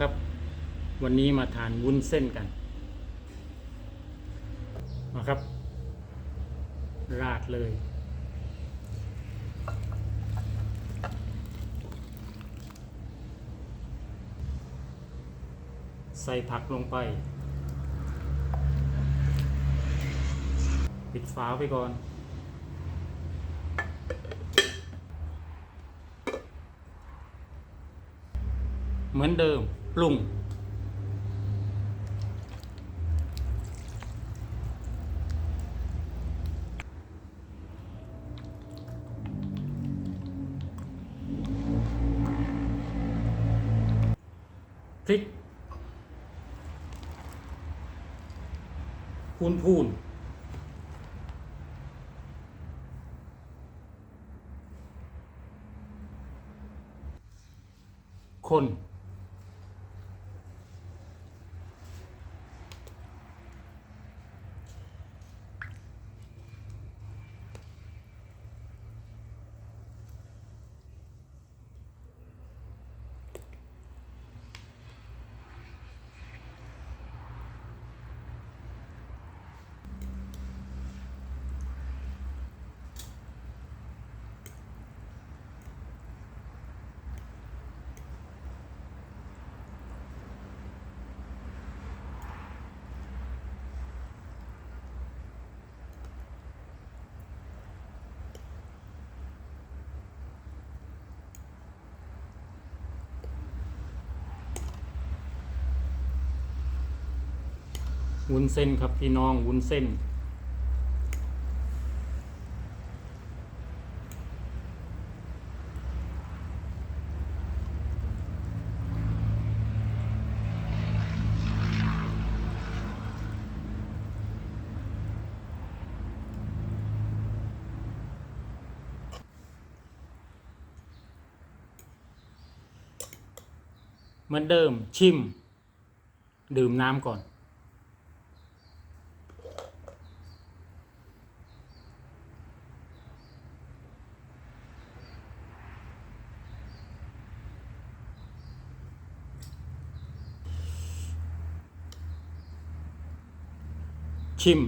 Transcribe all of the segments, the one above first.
ครับ วันนี้มาทานวุ้นเส้นกันมาครับ ราดเลย ใส่ผักลงไป ปิดฝาไปก่อนเหมือนเดิม ปรุง พริกพูนพูนคน วุ้นเส้นครับพี่น้องวุ้นเส้น เหมือนเดิมชิม ดื่มน้ำก่อน ชิม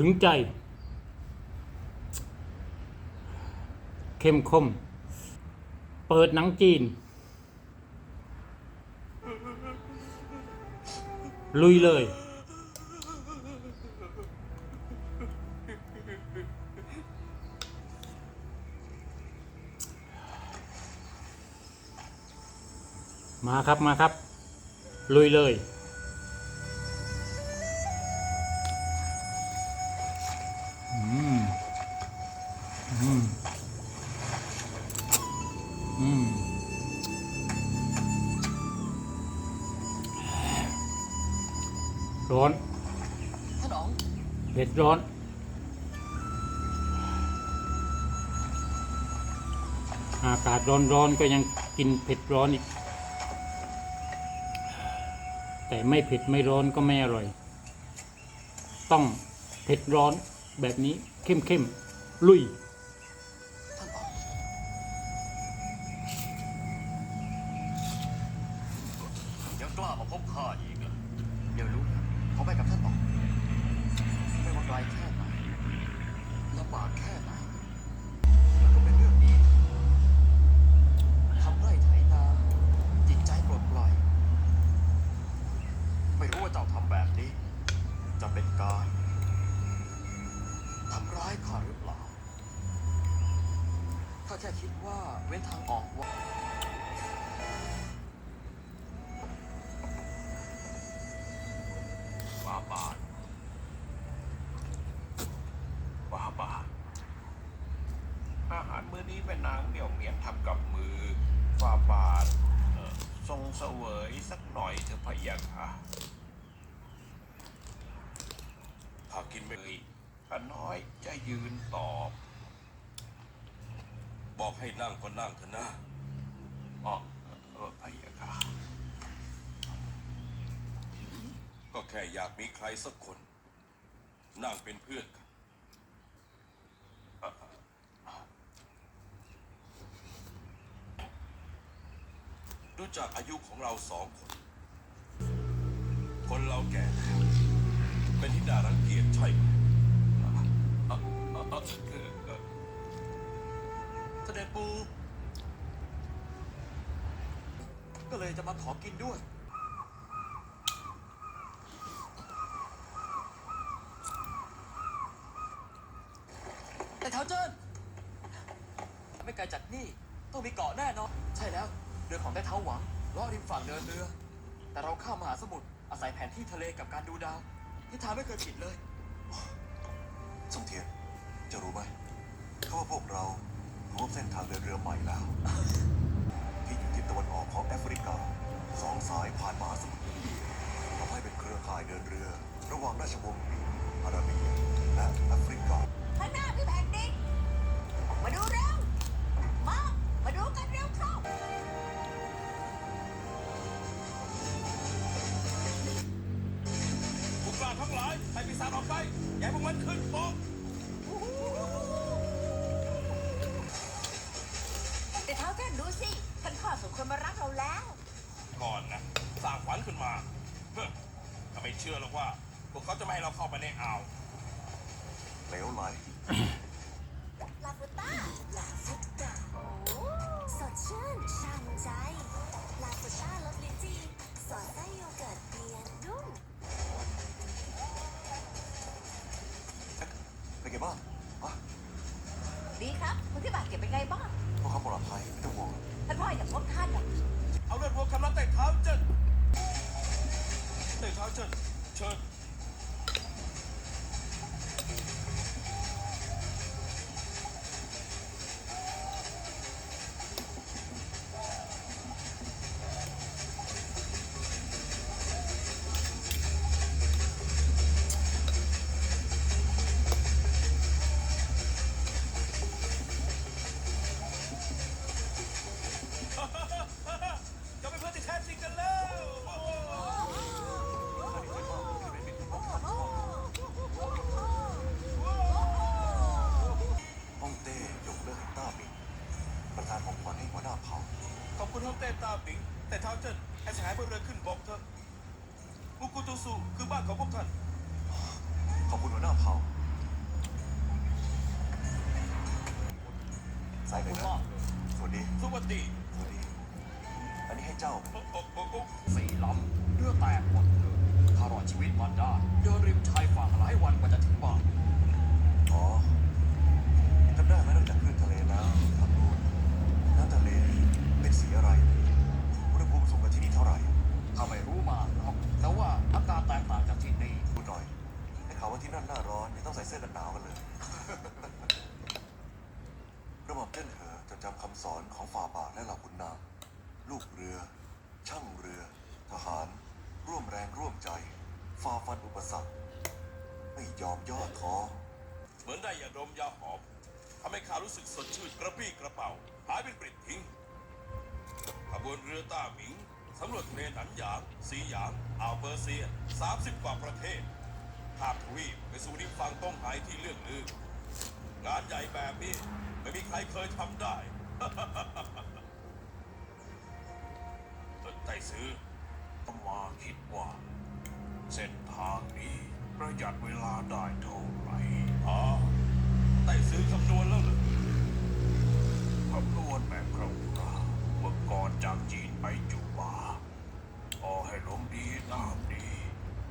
ถึงใจ เข้มข้นเปิดหนังจีน ลุยเลย มาครับมาครับ ลุยเลย อืมอืมร้อนท่านอ๋องเผ็ดร้อน อากาศร้อนๆก็ยังกินเผ็ดร้อนอีก แต่ไม่เผ็ดไม่ร้อนก็ไม่อร่อย ต้องเผ็ดร้อนแบบนี้เข้มๆลุย การทำร้ายข้าหรือเปล่าถ้าแค่คิดว่าเว้นทางออกว่าฟ้าบาทฟ้าบาทอาหารมื้อนี้แม่นนางเหนียวเหมียนทำกับมือฟาบาทเออกหน่อยเถอะพะยะค่ะถ้ากินไม่เลยข้าน้อยจะยืนตอบ บอกให้นั่งก็นั่งเถอะนะอ๋อเออพะยะค่ะก็แค่อยากมีใครสักคน นั่งเป็นเพื่อนกันดูจากอายุของเราสองคน คนเราแก่ เป็นที่น่ารังเกียจใช่ไหมเออเออเออคือเออเสด็จปู ก็เลยจะมาขอกินด้วย แต่เท้าเจิ้นไม่ไกลจากนี่ต้องมีเกาะแน่นอนใช่แล้ว เรือของแต่เท้าหวังล้อริมฝั่งเดินเรือ แต่เราข้ามมหาสมุทรอาศัยแผนที่ทะเลกับการดูดาว ทิศทางไม่เคยผิดเลยสงเทียนจะรู้ไหมเขาว่าพวกเราพบเส้นทางเดินเรือใหม่แล้ว ที่อยู่ทิศตะวันออกของแอฟริกาสองสายผ่านมหาสมุทรทำให้เป็นเครือข่ายเดินเรือ ระหว่างราชวงศ์มิงอาราเบีย นขึ้นมาเฮ้อถ้าไม่เชื่อหรอกว่า พวกเขาจะไม่ให้เราเข้าไปในอ่าวเหลวไหลลาฟูต้าลาฟูต้าโอ้สดชื่นช่ำใจ ลาฟูต้ารสลิ้นจี่สอดไส้โยเกิร์ตเนียนนุ่มเป็นไงบ้างอะดีครับคนที่บาดเจ็บเป็นไงบ้างพวกเขาปลอดภัยไม่ต้องห่วงท่านพ่ออยากพบท่านอะเอาเลือดพวกคำนับแต่เท้าเจิ้น แต่เท้ ขอบคุณฮ่องเต้ตาปิง แต่เท้าเจิ้นให้สหายบนเรือขึ้นบกเถอะมุกุตุสุคือบ้านของพวกท่าน ขอบคุณหัวหน้าเผ่าใส่เลยนะสวัสดี สวัสดี สวัสดี อันนี้ให้เจ้าโอ้โอ้โอ้โอ้สี่ลำเรือแตกหมดเลยถ้ารอดชีวิตมาได้เดินริมชายฝั่งหลายวันกว่าจะถึงบ้าน ปสรรคไม่ยอมย่อท้อเหมือนได้ยาดมยาหอมทำให้ข้ารู้สึกสดชื่นกระปี้กระเป๋าหายเป็นปริดทิ้งขบวนเรือต้าหมิงสำรวจทะเลหนันหยางซีหยางอ่าวเปอร์เซีย 30 กว่าประเทศข้ามทวีปไปสู่ริมฝั่งต้องไห้ที่เลื่องลืองานใหญ่แบบนี้ ไม่มีใครเคยทำได้ไต่ซื้อตมาคิดว่า เส้นทางนี้ประหยัดเวลาได้เท่าไหร่อ๋อไต่ซื้อคำนวณแล้วเหรอคำนวณแบบคร่าวๆเมื่อก่อนจากจีนไปจูบาพอให้ลมดีตามดี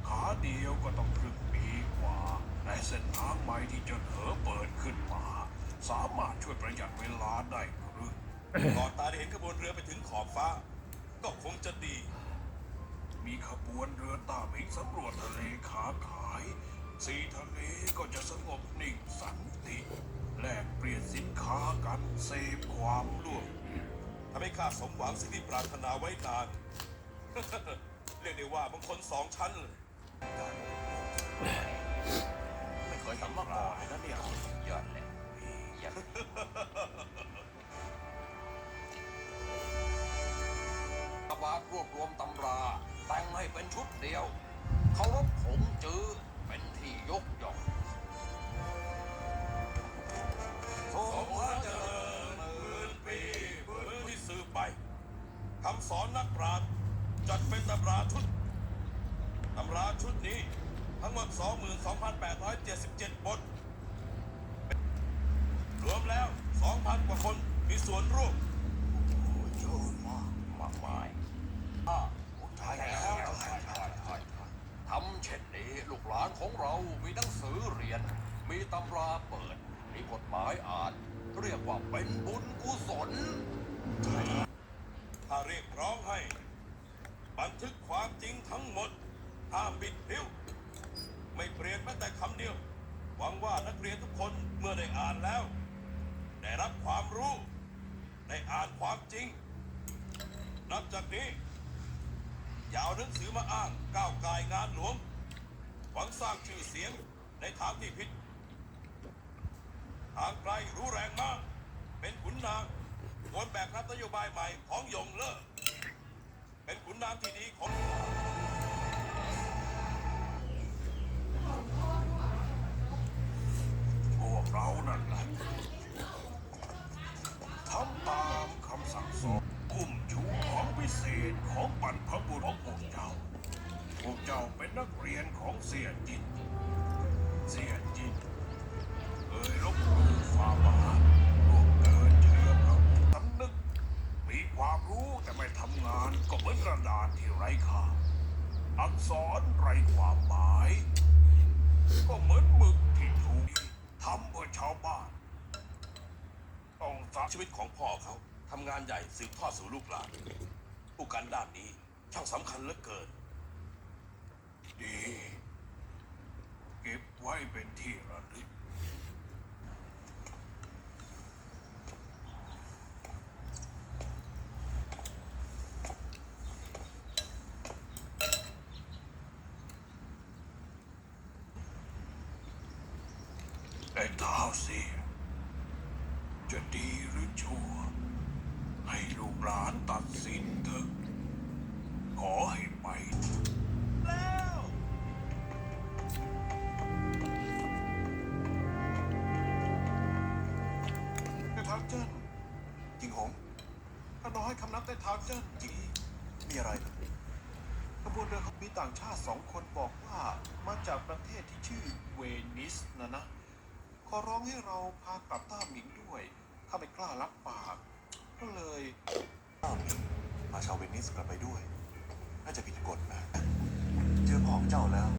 ขาเดียวก็ต้องครึ่งปีกว่าแต่เส้นทางใหม่ที่เจะเหอเปิดขึ้นมา สามารถช่วยประหยัดเวลาได้ครึ่งก่อนตาได้เห็นขบวนเรือไปถึงขอบฟ้า ก็คงจะดี มีขบวนเรือตามิงสำรวจทะเลขาขาย สีทะเลก็จะสงบนิ่งสันติ แลกเปลี่ยนสินค้ากันเสพความร่วมทำให้ข้าสมหวังสิ่งที่ปรารถนาไว้นานรเรียกได้ว่าบางคนสองชั้นเลยไม่เคยทำมาก่อนเลยนะเนี่ยยอดเลยยอดตบาดรวบรวมตำรา แต่งให้เป็นชุดเดียวเคารพผงจื้อเป็นที่ยกย่องทรงพระเจริญหมื่นปีหมื่นที่สืบไปคำสอนนักปราชญ์จัดเป็นตำราชุดตำราชุดนี้ทั้งหมด 22,877 บท รวมแล้ว 2,000 กว่าคนมีส่วนร่วม เยอะมาก มากมายอ่าใช่แล้วใช่ใช่ใช่ใช่ทำเช่นนี้ลูก หลานของเรามีหนังสือเรียน มีตำราเปิด มีกฎหมายอ่าน เรียกว่าเป็นบุญกุศล ถ้าเรียกร้องให้ บันทึกความจริงทั้งหมดห้ามบิดพริ้วไม่เปลี่ยนแม้แต่คำเดียว หวังว่านักเรียนทุกคนเมื่อได้อ่านแล้ว ได้รับความรู้ ได้อ่านความจริง นับจากนี้อย่าเอาหนังสือมาอ้างก้าวไกายงานหลวง หวังสร้างชื่อเสียงในทางที่ผิด ทางไกลรู้แรงมาก เป็นขุนนางควรแบกรับนโยบายใหม่ของยงเลิกเป็นขุนนางที่ดีของพวกเรานั่นแหละ เสียจิต เสียจิต เอ่ยลบหลู่ฝ่าบาทร่วมเกินเชื่อพระสำนึก มีความรู้แต่ไม่ทำงานก็เหมือนกระดาษที่ไร้ค่าอักษรไร้ความหมาย ก็เหมือนหมึกที่ถูกทำเพื่อชาวบ้าน ต้องสักชีวิตของพ่อเขาทำงานใหญ่สืบทอดสู่ลูกหลาน ผู้การด้านนี้ช่างสำคัญเหลือเกินดี ว้เป็นที่ระลึกไอ้เท้าเสียจะดีหรือชั่ว ให้ลูกหลานตัด เจิ้นจริงหงข้าน้อยคำนับแต่ทางเจิ้นจีมีอะไรเหรอขบวนเรือเขามีต่างชาติสองคนบอกว่ามาจากประเทศที่ชื่อเวนิสนะนะ ขอร้องให้เราพากลับต้าหมิงด้วยข้าไม่กล้ารับปาก ก็เลยต้าหมิงพาชาวเวนิสกลับไปด้วย น่าจะผิดกฎนะ เจอของเจ้าแล้ว